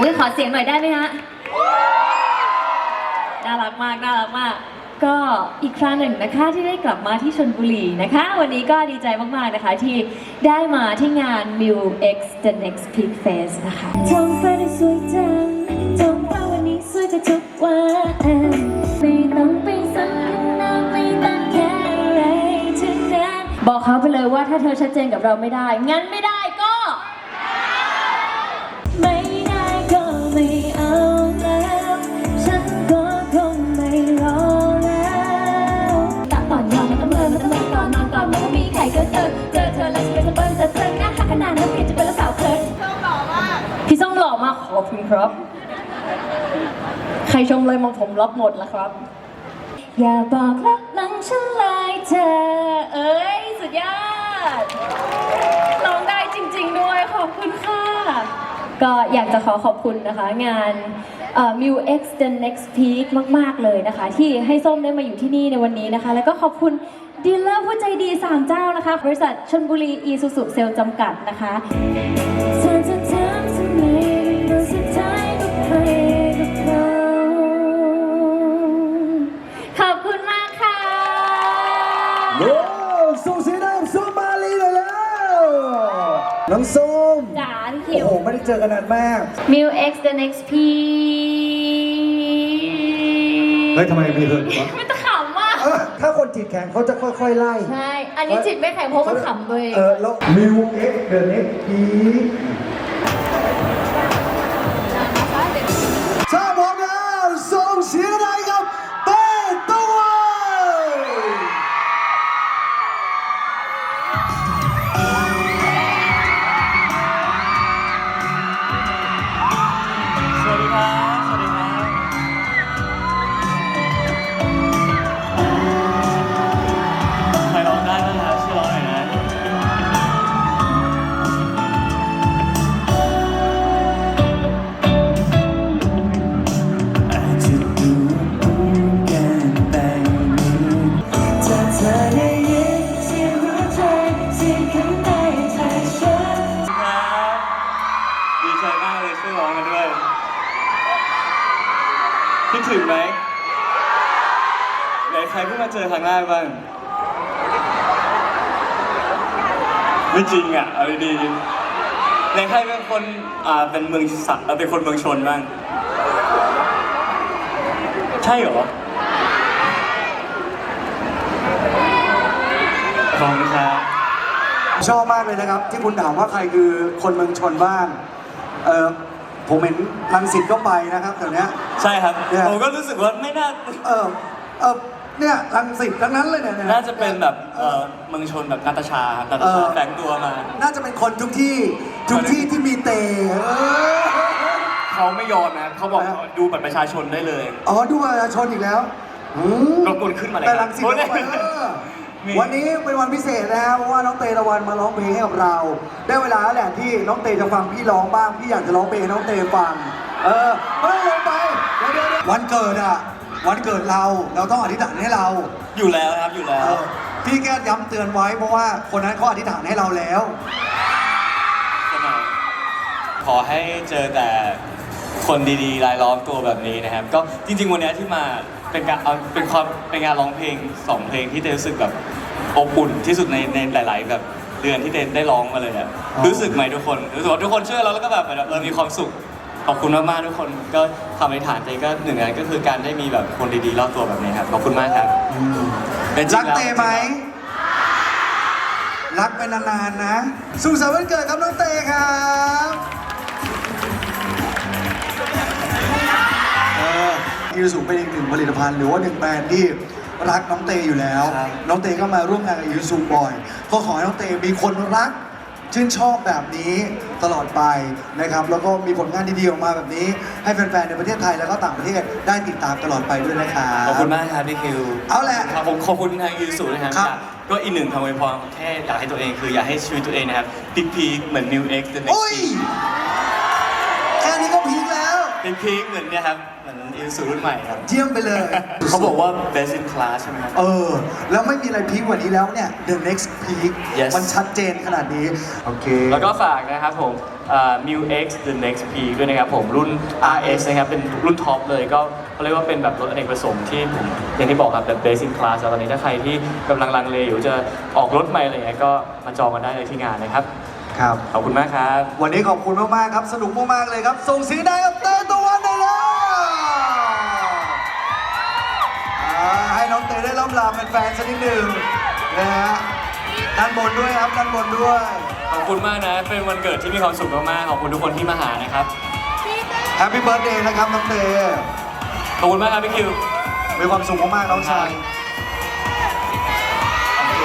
อุ้ยขอเสียงหน่อยได้ไหมฮะน่ารักมากน่ารักมาก ก็อีกครั้งหนึ่งนะคะที่ได้กลับมาที่ชนบุรีนะคะ วันนี้ก็ดีใจมาก ๆ นะคะที่ได้มาที่งาน m i l X The Next Peak Fest นะคะท้องฟ้าได้สวยจังท้องฟ้าวันนี้สวยกว่าทุกวันไม่ต้องไปสนน้ำไม่ต้องแค่อะไรทั้งนั้นบอกเขาไปเลยว่าถ้าเธอชัดเจนกับเราไม่ได้ งั้นไม่ได้ ครับ ใครชมเลยมองผมรับหมดละครับ อย่าบอกรักหลังฉันเลยเธอ เอ้ย สุดยอดร้องได้จริง ๆ ด้วย ขอบคุณค่ะ ก็อยากจะขอขอบคุณนะคะ งานเอ่อ m u X The Next Peak มาก ๆ เลยนะคะ ที่ให้ส้มได้มาอยู่ที่นี่ในวันนี้นะคะ แล้วก็ขอบคุณดีลเลอร์ผู้ใจดี3เจ้านะคะ บริษัทชนบุรีอีซูซูเซลจำกัดนะคะ น้องส้มจ๋าพี่โอ้คิวโหไม่ได้เจอกันนานมาก m u X The Next P เฮ้ยทำไมมีเหินวะไม่ต้องขำว่ะเออถ้าคนจิตแข็งเขาจะค่อยๆไล่ใช่ อันนี้จิตไม่แข็งเพราะมันขำตัวเอง เออแล้วมิวเอ็กเดอะเน็กพี ถึงไหมไหนใครเพิ่งมาเจอครั้งแรกบ้าง ไม่จริงอะเอาดีๆไหนใครเป็นคนอ่าเป็นเมืองสัตว์เป็นคนเมืองชนบ้าง ใช่เหรอ ขอบคุณครับชอบมากเลยนะครับ ที่คุณถามว่าใครคือคนเมืองชนบ้าง เออผมเห็นรังสิตก็ไปนะครับแถวเนี้ย ใช่ครับ เนี่ย ผมก็รู้สึกว่าไม่น่า เออเออเนี่ยรังสิตทั้งนั้นเลยเนี่ยน่าจะเป็นแบบเอ่อเมืองชนแบบนาตาชาครับนาตาชาแฝงตัวมา น่าจะเป็นคนทุกที่ทุกที่ที่มีเตะเออ เขาไม่ยอมนะเขาบอกนะดูบัตรประชาชนได้เลย อ๋อดูประชาชนอีกแล้วอืมรบกวนขึ้นมาเลยแต่ครัรับงสิตเข้าไปเออมี วันนี้เป็นวันพิเศษนะครับเพราะว่าน้องเตตะวันมาร้องเพลงให้กับเรา ได้เวลาแล้วแหละที่น้องเตจะฟังพี่ร้องบ้างพี่อยากจะร้องเพลงให้น้องเตฟัง เออเฮ้ยลงไปเดี๋ย วเดี๋ยวเดี๋ยววันเกิดอะ วันเกิดเราเราต้องอธิษฐานให้เราอยู่แล้วครับอยู่แล้เอว อพี่แค่ย้ำเตือนไว้เพราะว่าคนนั้นเขาอธิษฐานให้เราแล้ว ขอให้เจอแต่คนดีๆ รายล้อมตัวแบบนี้นะครับ ก็จริงๆ วันเนี้ยที่มาเป็นการเอาเป็นความเป็นงานร้องเพลงสองเพลงที่เต้รู้สึกแบบอบอุ่นที่สุดในในหลาย ๆ แบบเดือนที่เต้ได้ร้องมาเลยอะอ๋อ รู้สึกไหมทุกคนรู้สึกว่าทุกคนช่วยเราแล้วก็แบบเหมือนเออมีความสุข ขอบคุณมากๆทุกคนก็ทำในฐานเต้ก็หนึ่งในนั้นก็คือการได้มีแบบคนดีๆรอบตัวแบบนี้ครับขอบคุณมากครับเป็นจรังกแล้วเตไหม รักไปนานๆนะ สุขสันต์วันเกิดครับน้องเตครับเออยูสุเป็นอีกหนึ่งผลิตภัณฑ์หรือว่าหนึ่งแบรนด์ที่รักน้องเตอยู่แล้ว ครับ น้องเตก็มาร่วมงานกับยูสุบ่อย ก็ขอให้น้องเตมีคนรัก ชื่นชอบแบบนี้ตลอดไปนะครับ แล้วก็มีผลงานดีๆออกมาแบบนี้ ให้แฟนๆในประเทศไทยแล้วก็ต่างประเทศได้ติดตามตลอดไปด้วยนะครับ ขอบคุณมากครับพี่คิวเอาแหละครับผมขอบคุณทางยูสูนะครับครับอยากก็อีกหนึ่งคำอวยพรแค่อยากให้ตัวเองคืออยากให้ชีวิตตัวเองนะครับพีคพีคเหมือน New X The Next โอ้ยแค่นี้ก็พีคแล้ว พีคพีคเหมือนเนี่ยครับเหมือนยูสูรุ่นใหม่ครับ เยี่ยมไปเลย เขาบอกว่า best in class ใช่ไหมครับ เออ แล้วไม่มีอะไรพีคกว่านี้แล้วเนี่ย the next peak Yes มันชัดเจนขนาดนี้ โอเค แล้วก็ฝากนะครับผมอ่า Mu X The Next Peak ด้วยนะครับผมรุ่น RS นะครับ เป็นรุ่นท็อปเลยก็เขาเรียกว่าเป็นแบบรถอเนกประสงค์ที่ผมอย่างที่บอกครับแบบ best in class แล้วตอนนี้ถ้าใครที่กำลังลังเลอยู่จะออกรถใหม่อะไรเงี้ยก็มาจองกันได้เลยที่งานนะครับ ครับ ขอบคุณมากครับ วันนี้ขอบคุณมาก ๆ ครับ สนุกมาก ๆ เลยครับ ส่งสีได้กับเต้ ได้ร่ำลาแฟนๆสักนิดหนึ่งนะฮะด้านบนด้วยครับด้านบนด้วย ขอบคุณมากนะ เป็นวันเกิดที่มีความสุขมากๆขอบคุณทุกคนที่มาหานะครับแฮปปี้เบิร์ดเดย์นะครับน้องเตขอบคุณมากครับพี่คิว มีความสุขมากๆน้องชายโอเค